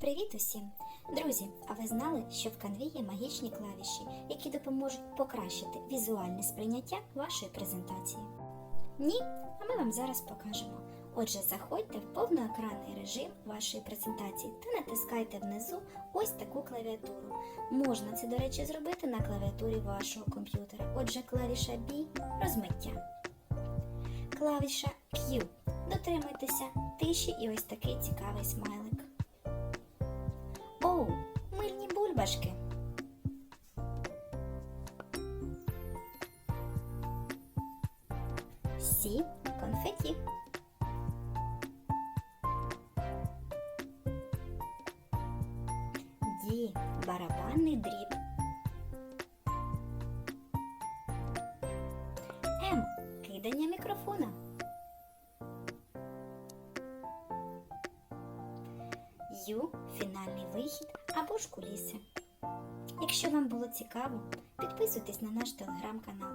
Привіт усім! Друзі! А ви знали, що в канві є магічні клавіші, які допоможуть покращити візуальне сприйняття вашої презентації? Ні? А ми вам зараз покажемо. Отже, заходьте в повноекранний режим вашої презентації та натискайте внизу ось таку клавіатуру. Можна це, до речі, зробити на клавіатурі вашого комп'ютера. Отже, клавіша B розмиття. Клавіша Q. Дотримуйтеся тиші і ось такий цікавий смайлик. Бульбашки. Сі конфеті. Ді барабанний дріб. М. Кидання мікрофона. Ю фінальний вихід або ж куліси. Якщо вам було цікаво, підписуйтесь на наш телеграм-канал.